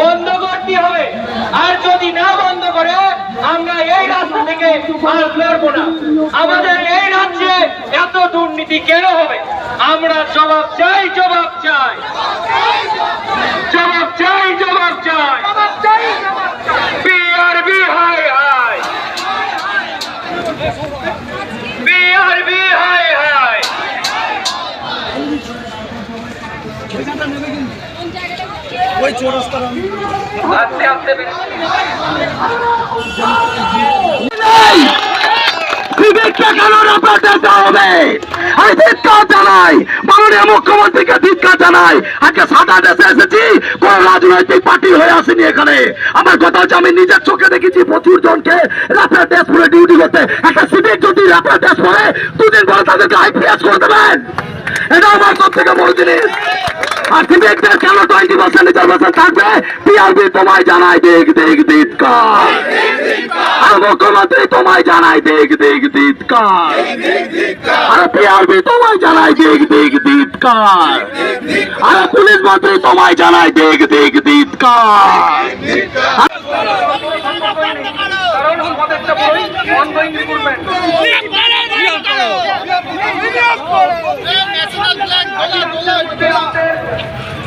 বন্ধ করতে হবে। আর যদি না বন্ধ করে, আমরা এই রাস্তা থেকে আর লড়বো না। আমাদের এই রাজ্যে এত দুর্নীতি কেন হবে? আমরা জবাব চাই জবাব চাই জবাব চাই জবাব চাই বিআরবি হায় হায় বিআরবি হায় হায় আস্তে আস্তে বেরো। বিবেককে কেন রেপাতে হবে আমি ধিক্কার জানাই মাননীয় মুখ্যমন্ত্রীকে ধিক্কার জানাই। আজকে সাদা দেশে এসেছি কোন রাজনৈতিক পার্টি হয়ে আসেনি এখানে। আমার কথা হচ্ছে আমি নিজের চোখে দেখেছি প্রচুর জনকে ড্রেস পরে ডিউটি করতে। একটা সিভিক যদি র্যাপের ড্রেস পরে পরে তাদেরকে আইপিএস করে দেবেন। এটা আমার সব থেকে বড় জিনিস। আর সিভিকদের কেন টোয়েন্টি পার্সেন্ট রিজার্ভেশন থাকবে পিআরবি তোমায় জানাই দেখ দেখ দিৎকার আর মুখ্যমন্ত্রী তোমায় জানাই দেখ দেখ দিৎকার আর পিআরবি তোমায় জানাই আমাদের তো বড়ই ongoing recruitment।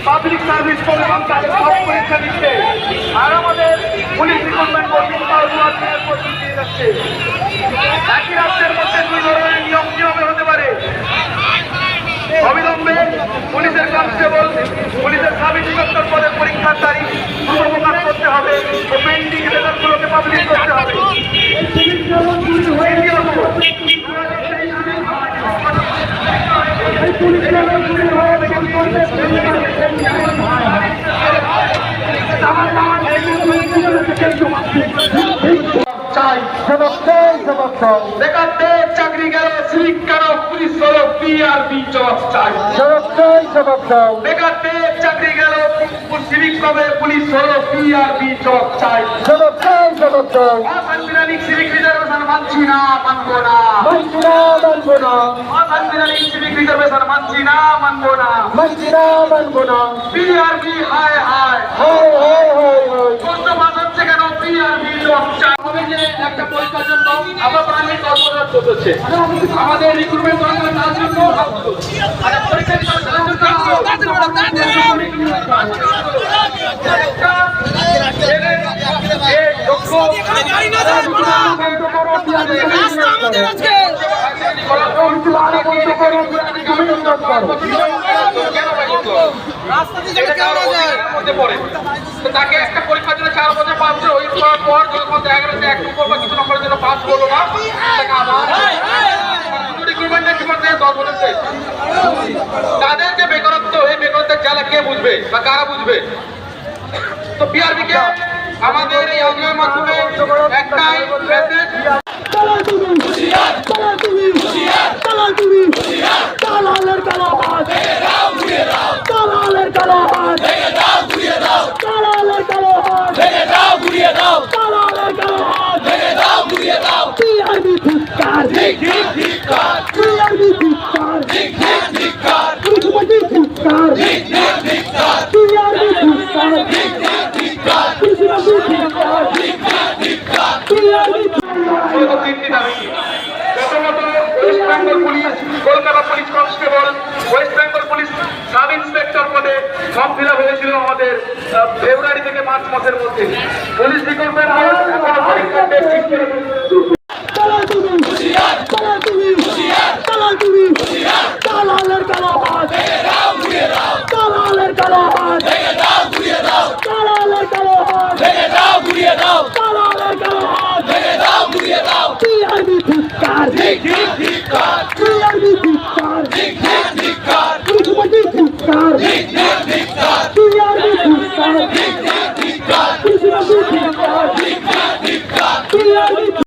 Public service program তাদের সব পরীক্ষা দিচ্ছে। আর আমাদের পুলিশ রিক্রুটমেন্ট কোচিং দিয়ে যাচ্ছে। একই রাজ্যের মধ্যে দুই ধরনের নিয়ম কীভাবে হতে পারে? অবিলম্বে পুলিশের কনস্টেবল সাব ইন্সপেক্টর পদের পরীক্ষার তারিখ দ্রুত প্রকাশ করতে হবে ও পেন্ডিং রেজাল্টগুলোকে পাবলিশ করতে হবে চাই জবাব চাই জবাব চাই। বেকারদের চাকরি গেল সিভিক কেন পুলিশ হলো পিআরবি জবাব চাই। জবাব চাই জবাব চাই। বেকারদের চাকরি গেল সিভিক কবে পুলিশ হলো পিআরবি জবাব চাই। জবাব চাই জবাব চাই। অসাংবিধানিক সিভিক মানছি না মানবো না। মানছি না মানবো না। মানছি না মানবো না। মানছি না মানবো না। পিআরবি হায় হায়। হায় হায় হায় হায়। কত মাস হচ্ছে কেন পিআরবি জবাব হবে যে একটা পরীক্ষার জন্য আমরা প্রাণীর কর্মরত হচ্ছে। আমাদের রিক্রুটমেন্ট করার তার জন্য আর পরীক্ষা তার জন্য তাকে একটা পরীক্ষার জন্য চার বছর করে ওই করার পর যখন দেখা এক নম্বর বা কিছু নম্বরের জন্য পাস হলো না তাকে দশ। তাদের যে বেকারত্ব এই বেকারত্বের জ্বালা কে বুঝবে বা কারা বুঝবে তো বিআরবি কে আমাদের এই অভিযানের মাধ্যমে একটাই মেসেজ দালালের কালাবাজ দালালের police constable West Bengal police sub inspector পদে ফর্ম ফিল আপ হয়েছিল আমাদের ফেব্রুয়ারি থেকে মার্চ মাসের মধ্যে। পুলিশ রিক্রুটমেন্ট এখনও পরীক্ষার ডেট ঠিক করে দালালের কালাবাজ